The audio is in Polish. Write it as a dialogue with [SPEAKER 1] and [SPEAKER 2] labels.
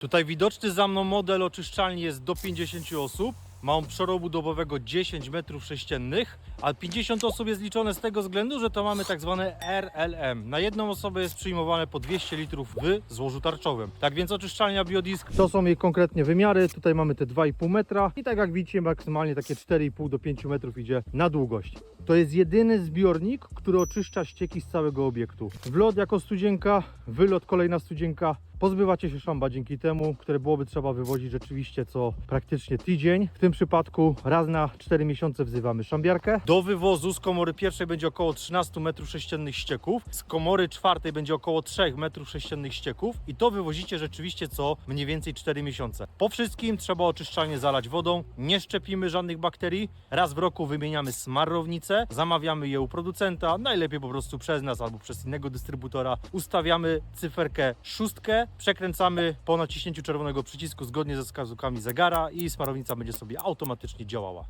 [SPEAKER 1] Tutaj widoczny za mną model oczyszczalni jest do 50 osób. Ma on przerobu dobowego 10 metrów sześciennych, a 50 osób jest liczone z tego względu, że to mamy tak zwane RLM. Na jedną osobę jest przyjmowane po 200 litrów w złożu tarczowym. Tak więc oczyszczalnia Biodisk to są jej konkretnie wymiary. Tutaj mamy te 2,5 metra i tak jak widzicie maksymalnie takie 4,5 do 5 metrów idzie na długość. To jest jedyny zbiornik, który oczyszcza ścieki z całego obiektu. Wlot jako studzienka, wylot kolejna studzienka. Pozbywacie się szamba dzięki temu, które byłoby trzeba wywozić rzeczywiście co praktycznie tydzień. W tym przypadku raz na 4 miesiące wzywamy szambiarkę. Do wywozu z komory pierwszej będzie około 13 m3 ścieków, z komory czwartej będzie około 3 m3 ścieków i to wywozicie rzeczywiście co mniej więcej 4 miesiące. Po wszystkim trzeba oczyszczalnie zalać wodą, nie szczepimy żadnych bakterii, raz w roku wymieniamy zamawiamy je u producenta, najlepiej po prostu przez nas albo przez innego dystrybutora, ustawiamy cyferkę szóstkę, przekręcamy po naciśnięciu czerwonego przycisku zgodnie ze wskazówkami zegara i smarownica będzie sobie automatycznie działała.